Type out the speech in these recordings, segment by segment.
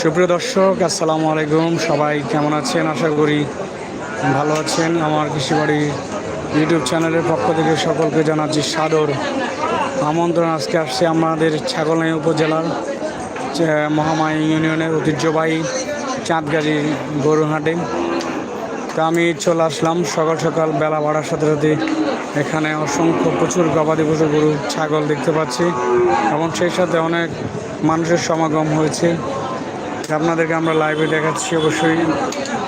সুপ্রিয় দর্শক, আসসালামু আলাইকুম। সবাই কেমন আছেন? আশা করি ভালো আছেন। আমার কৃষিবাড়ির ইউটিউব চ্যানেলের পক্ষ থেকে সকলকে জানাচ্ছি সাদর আমন্ত্রণ। আজকে আসছে আমাদের ছাগলনাই উপজেলার মহামায়া ইউনিয়নের ঐতিহ্যবাহী চাঁদগাড়ি গরুহাটে। তো আমি চলে আসলাম সকাল সকাল বেলা বাড়ার সাথে সাথে। এখানে অসংখ্য প্রচুর গবাদি পশু গরু, ছাগল দেখতে পাচ্ছি। এবং সেই সাথে অনেক মানুষের সমাগম হয়েছে। আপনাদেরকে আমরা লাইভে দেখাচ্ছি অবশ্যই।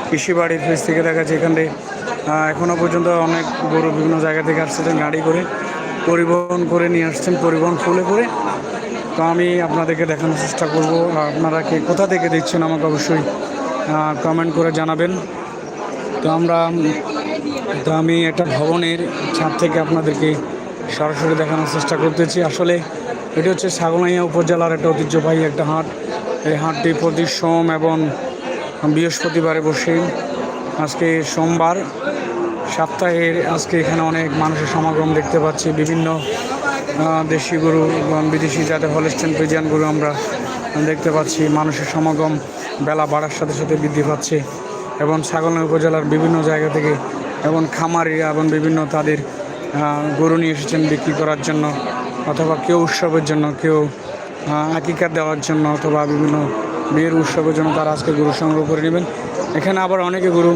কৃষি বাড়ির ফেস থেকে দেখাচ্ছি এখানে এখনও পর্যন্ত অনেক গরু বিভিন্ন জায়গা থেকে আসছেন, গাড়ি করে পরিবহন করে নিয়ে আসছেন, পরিবহন ফুলে করে তো আমি আপনাদেরকে দেখানোর চেষ্টা করব। আপনারা কে কোথা থেকে দেখছেন আমাকে অবশ্যই কমেন্ট করে জানাবেন। তো আমরা, তো আমি একটা ভবনের ছাদ থেকে আপনাদেরকে সরাসরি দেখানোর চেষ্টা করতেছি। আসলে এটি হচ্ছে ছাগলাইয়া উপজেলার একটা ঐতিহ্যবাহী একটা হাট। এই হাটটি প্রতি সোম এবং বৃহস্পতিবারে বসে। আজকে সোমবার, সপ্তাহের আজকে এখানে অনেক মানুষের সমাগম দেখতে পাচ্ছি। বিভিন্ন দেশি গরু এবং বিদেশি যাতে হলস্টেন ফ্রিজিয়ান গরু আমরা দেখতে পাচ্ছি। মানুষের সমাগম বেলা বাড়ার সাথে সাথে বৃদ্ধি পাচ্ছে এবং ছাগলনা উপজেলার বিভিন্ন জায়গা থেকে এবং খামারিরা এবং বিভিন্ন তাদের গরু নিয়ে এসেছেন বিক্রি করার জন্য অথবা কেউ উৎসবের জন্য কেউ আহ, আকিকা দেওয়ার জন্য অথবা বিভিন্ন বিয়ের উৎসবের জন্য তারা আজকে গরু সংগ্রহ করে নেবেন। এখানে আবার অনেকে গরু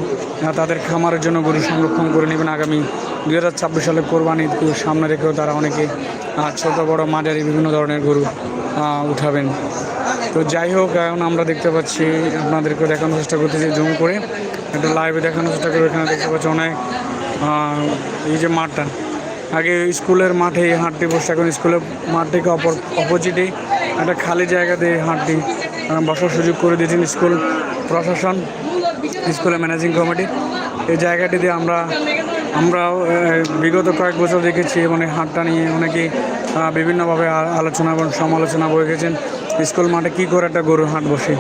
তাদের খামারের জন্য গরু সংরক্ষণ করে নেবেন। আগামী দু হাজার ছাব্বিশ সালে কোরবানি সামনে রেখেও তারা অনেকে ছোট বড় মাঝারি বিভিন্ন ধরনের গরু উঠাবেন। তো যাই হোক, এখন আমরা দেখতে পাচ্ছি আপনাদেরকে দেখানোর চেষ্টা করতেছি, জুম করে। একটা লাইভে দেখানোর চেষ্টা করব এখানে দেখতে পাচ্ছি অনেক এই যে মাঠটা। আগে স্কুলের মাঠে এই হাটটি বসে, এখন স্কুলের মাঠ থেকে অপর অপোজিটে একটা খালি জায়গাতে এই হাটটি বসার সুযোগ করে দিয়েছেন স্কুল প্রশাসন, স্কুলের ম্যানেজিং কমিটি এই জায়গাটিতে আমরা আমরাও বিগত কয়েক বছর দেখেছি মানে হাটটা নিয়ে অনেকে বিভিন্নভাবে আলোচনা এবং সমালোচনা বয়ে গেছেন, স্কুল মাঠে কী করে একটা গরুর হাট বসে।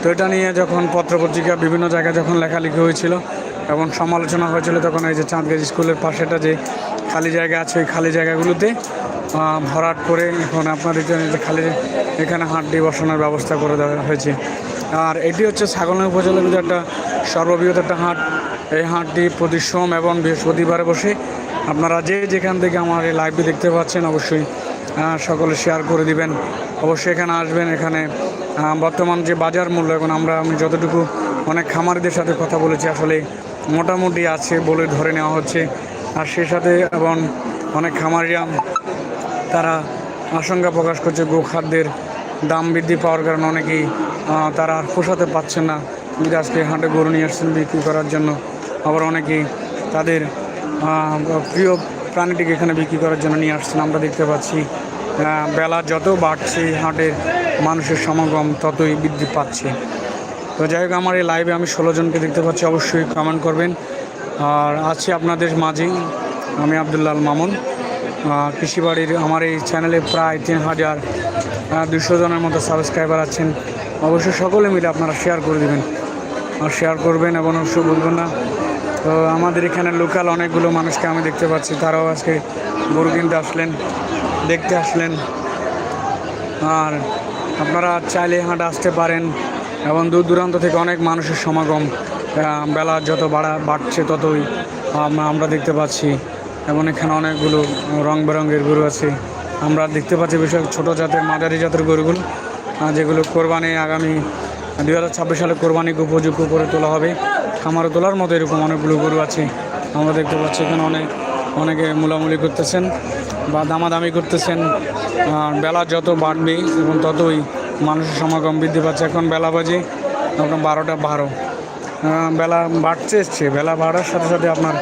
তো এটা নিয়ে যখন পত্রপত্রিকা বিভিন্ন জায়গায় যখন লেখালেখি হয়েছিল এবং সমালোচনা হয়েছিল তখন এই যে চাঁদগাজ স্কুলের পাশেটা যে খালি জায়গা আছে, ওই খালি জায়গাগুলোতে ভরাট করে এখন আপনাদের জন্য খালি এখানে হাটটি বসানোর ব্যবস্থা করে দেওয়া হয়েছে। আর এটি হচ্ছে ছাগলনা উপজেলার একটা সর্ববৃহৎ একটা হাট। এই হাটটি প্রতি সোম এবং বৃহস্পতিবারে বসে আপনারা যে যেখান থেকে আমার এই লাইভটি দেখতে পাচ্ছেন অবশ্যই সকলে শেয়ার করে দিবেন। অবশ্যই এখানে আসবেন, এখানে বর্তমান যে বাজার মূল্য, এখন আমরা, আমি যতটুকু অনেক খামারিদের সাথে কথা বলেছি, আসলে মোটামুটি আছে বলে ধরে নেওয়া হচ্ছে। আর সেই সাথে এবং অনেক খামারিরা, তারা আশঙ্কা প্রকাশ করছে গোখাদ্যের দাম বৃদ্ধি পাওয়ার কারণে অনেকেই তারা আর পোষাতে পারছেন না। যদি আজকে হাটে গরু নিয়ে আসছেন বিক্রি করার জন্য। আবার অনেকেই তাদের প্রিয় প্রাণীটিকে এখানে বিক্রি করার জন্য নিয়ে আসছেন। আমরা দেখতে পাচ্ছি বেলা যত বাড়ছে হাটের, মানুষের সমাগম ততই বৃদ্ধি পাচ্ছে। তো যাই হোক, আমার এই লাইভে আমি ষোলো জনকে দেখতে পাচ্ছি, অবশ্যই কমেন্ট করবেন। আর আছি আপনাদের মাঝেই আমি আবদুল্লাল মামুন। কৃষিবাড়ির আমার এই চ্যানেলে প্রায় তিন হাজার দুশো জনের মতো সাবস্ক্রাইবার আছেন। অবশ্যই সকলে মিলে আপনারা শেয়ার করে দেবেন। আর শেয়ার করবেন এবং অবশ্যই বলবেন না তো আমাদের এখানে লোকাল অনেকগুলো মানুষকে আমি দেখতে পাচ্ছি। তারাও আজকে গরু কিনতে আসলেন, দেখতে আসলেন। আর আপনারা চাইলে হাট আসতে পারেন এবং দূর দূরান্ত থেকে অনেক মানুষের সমাগম বেলা যত বাড়া, বাড়ছে ততই আমরা দেখতে পাচ্ছি। এবং এখানে অনেকগুলো রং বেরঙের গরু আছে। আমরা দেখতে পাচ্ছি বিশেষ ছোটো জাতের, মাঝারি জাতের গরুগুলো যেগুলো কোরবানি আগামী দু হাজার ছাব্বিশ সালে কোরবানিকে উপযুক্ত করে তোলা হবে। খামারে তোলার মতো এরকম অনেকগুলো গরু আছে। আমরা দেখতে পাচ্ছি এখানে অনেক, অনেকে মোলামুলি করতেছেন বা দামাদামি করতেছেন। বেলা যত বাড়বে এবং ততই মানুষের সমাগম বৃদ্ধি পাচ্ছে। এখন বেলা বাজে আপনার বারোটা বারো। বেলা বাড়ছে, এসছে। বেলা বাড়ার সাথে সাথে আপনার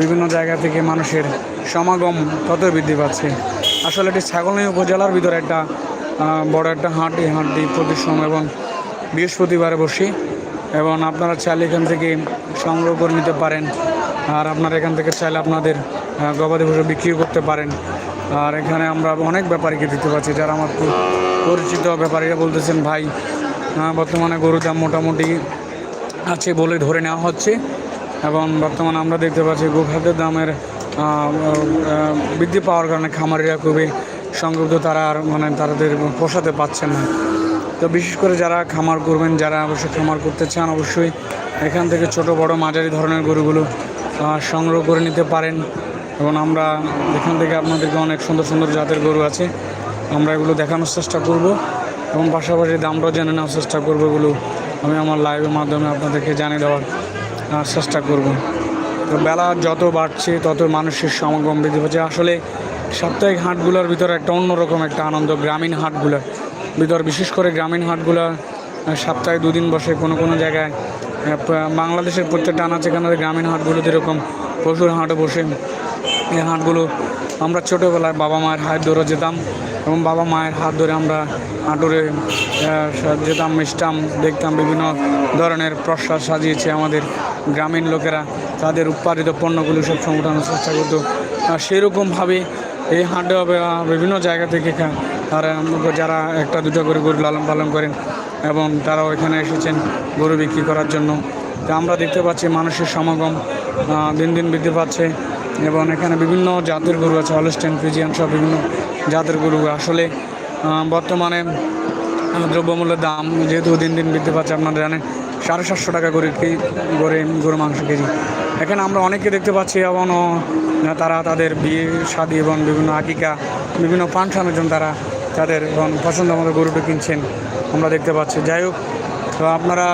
বিভিন্ন জায়গা থেকে মানুষের সমাগম ততই বৃদ্ধি পাচ্ছে। আসলে এটি ছাগলনী উপজেলার ভিতরে একটা বড় একটা হাট এই হাটটি প্রতি সোম এবং বৃহস্পতিবারে বসি এবং আপনারা চাইলে এখান থেকে সংগ্রহ করে নিতে পারেন। আর আপনারা এখান থেকে চাইলে আপনাদের গবাদি পশু বিক্রিও করতে পারেন। আর এখানে আমরা অনেক ব্যাপারীকে দিতে পারছি যারা আমার পরিচিত ব্যাপারীরা বলতেছেন, ভাই বর্তমানে গরুর দাম মোটামুটি আছে বলে ধরে নেওয়া হচ্ছে। এবং বর্তমানে আমরা দেখতে পাচ্ছি গোখাদ্যের দামের বৃদ্ধি পাওয়ার কারণে খামারিরা খুবই সংযুক্ত, তারা আর মানে তাদের পোষাতে পারছেন না। তো বিশেষ করে যারা খামার করবেন, যারা অবশ্যই খামার করতে চান, অবশ্যই এখান থেকে ছোট, বড়, মাঝারি ধরনের গরুগুলো সংগ্রহ করে নিতে পারেন। এবং আমরা এখান থেকে আপনাদেরকে অনেক সুন্দর সুন্দর জাতের গরু আছে। আমরা এগুলো দেখানোর চেষ্টা করব। এবং পাশাপাশি দামটাও জেনে নেওয়ার চেষ্টা করব এগুলো। আমি আমার লাইভের মাধ্যমে আপনাদেরকে জানিয়ে দেওয়ার চেষ্টা করব। তো বেলা যত বাড়ছে, তত মানুষের সমাগম বৃদ্ধি পাচ্ছে। আসলে সাপ্তাহিক হাটগুলোর ভিতরে একটা অন্যরকম একটা আনন্দ, গ্রামীণ হাটগুলোর ভিতর বিশেষ করে গ্রামীণ হাটগুলো সপ্তাহে দুদিন বসে কোনো কোনো জায়গায় বাংলাদেশের প্রত্যেকটা আনাচে কানাচে গ্রামীণ হাটগুলোতে এরকম পশুর হাটও বসে। এই হাটগুলো আমরা ছোটোবেলায় বাবা মায়ের হাত ধরে যেতাম এবং বাবা মায়ের হাত ধরে আমরা হাঁটুরে যেতাম মিষ্টাম দেখতাম বিভিন্ন ধরনের প্রসাদ সাজিয়েছে আমাদের গ্রামীণ লোকেরা। তাদের উৎপাদিত পণ্যগুলো সব সংগঠনের চেষ্টা করতো। আর সেরকমভাবে এই হাটে বিভিন্ন জায়গা থেকে তারা যারা একটা দুটো করে গরু লালন পালন করেন এবং তারাও এখানে এসেছেন গরু বিক্রি করার জন্য। তো আমরা দেখতে পাচ্ছি মানুষের সমাগম দিন দিন বৃদ্ধি পাচ্ছে এবং এখানে বিভিন্ন জাতের গরু আছে হলস্টেন ফ্রিজিয়ান সব বিভিন্ন জাতের গরু। আসলে বর্তমানে দ্রব্যমূল্যের দাম যেহেতু দিন দিন বৃদ্ধি পাচ্ছে আপনারা জানেন, সাড়ে সাতশো টাকা করে কি গড়ে গরু মাংস কেজি। এখানে আমরা অনেকে দেখতে পাচ্ছি এবং তারা তাদের বিয়ে, শাদী এবং বিভিন্ন আকিকা, বিভিন্ন ফাংশনের জন্য তারা তাদের এবং পছন্দ মতো গরুটা কিনছেন, আমরা দেখতে পাচ্ছি। যাই হোক, তো আপনারা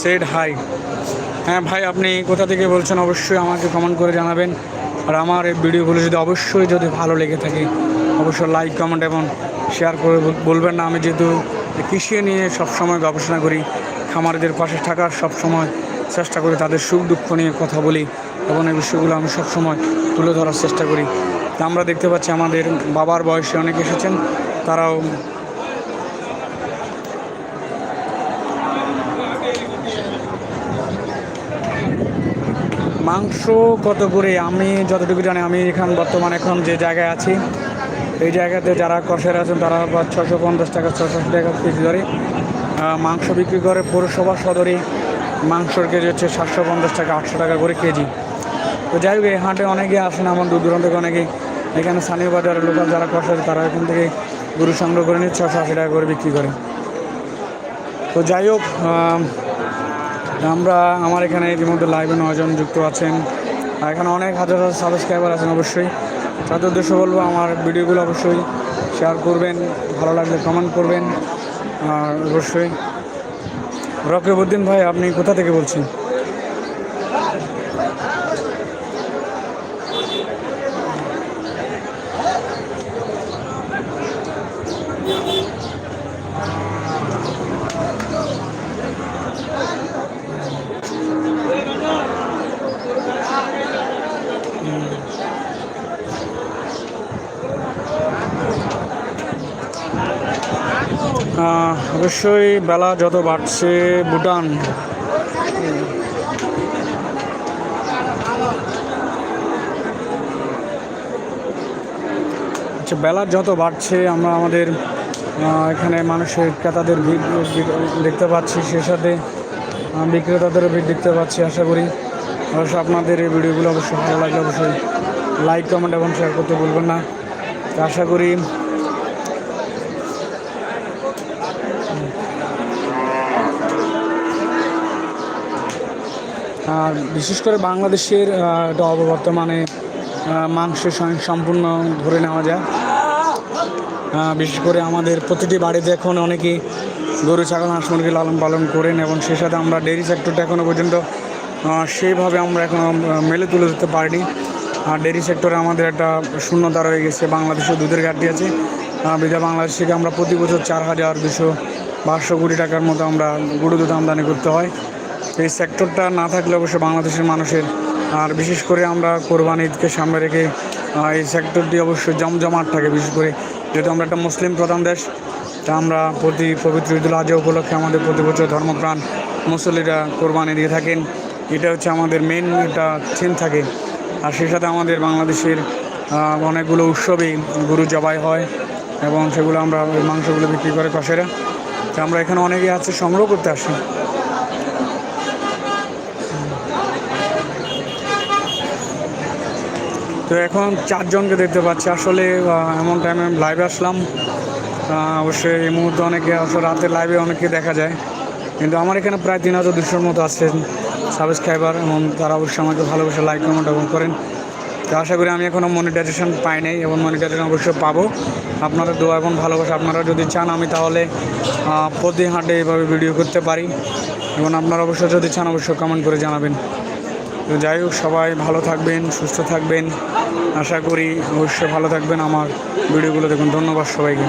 সেড হাই হ্যাঁ ভাই, আপনি কোথা থেকে বলছেন অবশ্যই আমাকে কমেন্ট করে জানাবেন। আর আমার এই ভিডিওগুলো যদি অবশ্যই যদি ভালো লেগে থাকে, অবশ্যই লাইক কমেন্ট এবং শেয়ার করে বলবেন না। আমি যেহেতু কৃষি নিয়ে সবসময় গবেষণা করি, খামারিদের পাশে থাকার সবসময় চেষ্টা করি, তাদের সুখ দুঃখ নিয়ে কথা বলি এবং এই বিষয়গুলো আমি সবসময় তুলে ধরার চেষ্টা করি। তা আমরা দেখতে পাচ্ছি আমাদের বাবার বয়সে অনেক এসেছেন, তারাও মাংস কত করে? আমি যতটুকু জানি, আমি এখান বর্তমানে এখন যে জায়গায় আছি, এই জায়গাতে যারা কষের আছেন, তারা ছশো পঞ্চাশ টাকা ছশো টাকা কেজি ধরে মাংস বিক্রি করে পৌরসভা সদরে মাংসর কেজি হচ্ছে সাতশো পঞ্চাশ টাকা, আটশো টাকা করে কেজি। তো যাই হোক, এই হাটে অনেকে আসেন, আমার দূর দূরান্ত থেকে অনেকে এখানে স্থানীয় বাজারের লোকাল যারা কষের তারা এখান থেকে গরু সংগ্রহ করে নিয়ে ছশো আশি টাকা করে বিক্রি করে। তো যাই হোক আমরা, আমার এখানে ইতিমধ্যে লাইভে নয়জন যুক্ত আছেন। আর এখানে অনেক হাজার হাজার সাবস্ক্রাইবার আছেন অবশ্যই। তাদের উদ্দেশ্য বলব, আমার ভিডিওগুলো অবশ্যই শেয়ার করবেন, ভালো লাগলে কমেন্ট করবেন। আর অবশ্যই, রকিবউদ্দিন ভাই, আপনি কোথা থেকে বলছেন? অবশ্যই বেলা যত বাড়ছে, ভুটান। আচ্ছা বেলা যত বাড়ছে, আমরা আমাদের এখানে মানুষের ক্রেতাদের ভিড় দেখতে পাচ্ছি সে সাথে বিক্রেতাদেরও ভিড় দেখতে পাচ্ছি, আশা করি। অবশ্য আপনাদের এই ভিডিওগুলো অবশ্যই ভালো লাগলে অবশ্যই লাইক কমেন্ট এবং শেয়ার করতে ভুলবেন না। আশা করি আর বিশেষ করে বাংলাদেশের অব- বর্তমানে মাংসের সং- সম্পূর্ণ ধরে নেওয়া যায়। বিশেষ করে আমাদের প্রতিটি বাড়িতে এখন অনেকেই গরু, ছাগল, হাঁস মুরগি লালন পালন করেন এবং সেই সাথে আমরা ডেয়ারি সেক্টরটা এখনও পর্যন্ত সেইভাবে আমরা এখনও মেলে তুলে ধরতে পারিনি। আর ডেয়ারি সেক্টরে আমাদের একটা শূন্যতা রয়ে গেছে। বাংলাদেশেও দুধের ঘাটতি আছে। বিধা বাংলাদেশ থেকে আমরা প্রতি বছর চার হাজার দুশো বারোশো কোটি টাকার মতো আমরা গরু দুধ আমদানি করতে হয়। এই সেক্টরটা না থাকলে অবশ্য বাংলাদেশের মানুষের, আর বিশেষ করে আমরা কোরবানি ঈদকে সামনে রেখে এই সেক্টরটি অবশ্যই জমজমাট থাকে, বিশেষ করে যেহেতু আমরা একটা মুসলিম প্রধান দেশ, তা আমরা প্রতি পবিত্র ঈদুল আজহা উপলক্ষে আমাদের প্রতি বছর ধর্মপ্রাণ মুসল্লিরা কোরবানি দিয়ে থাকেন। এটা হচ্ছে আমাদের মেন একটা থিম থাকে। আর সেই সাথে আমাদের বাংলাদেশের অনেকগুলো উৎসবেই গরু জবাই হয় এবং সেগুলো আমরা মাংসগুলো বিক্রি করে কষেরা। তা আমরা এখানে অনেকে আছে, সংগ্রহ করতে আসি। তো এখন চারজনকে দেখতে পাচ্ছি। আসলে এমন টাইমে লাইভে আসলাম। অবশ্যই এই মুহূর্তে অনেকে, আসলে রাতে লাইভে অনেকে দেখা যায়। কিন্তু আমার এখানে প্রায় তিন হাজার দুশোর মতো আছেন সাবস্ক্রাইবার এবং তারা অবশ্যই আমাকে ভালোবাসে লাইক কমেন্ট এবং করেন। তো আশা করি আমি এখনও মনিটাইজেশন পাই নাই এবং মনিটাইজেশন অবশ্যই পাবো। আপনাদের দোয়া এবং ভালোবাসা আপনারা যদি চান, আমি তাহলে প্রতি হাটে এইভাবে ভিডিও করতে পারি। এবং আপনারা অবশ্যই যদি চান, অবশ্যই কমেন্ট করে জানাবেন। তো যাই হোক, সবাই ভালো থাকবেন, সুস্থ থাকবেন। আশা করি অবশ্যই ভালো থাকবেন আমার ভিডিওগুলো দেখুন। ধন্যবাদ সবাইকে।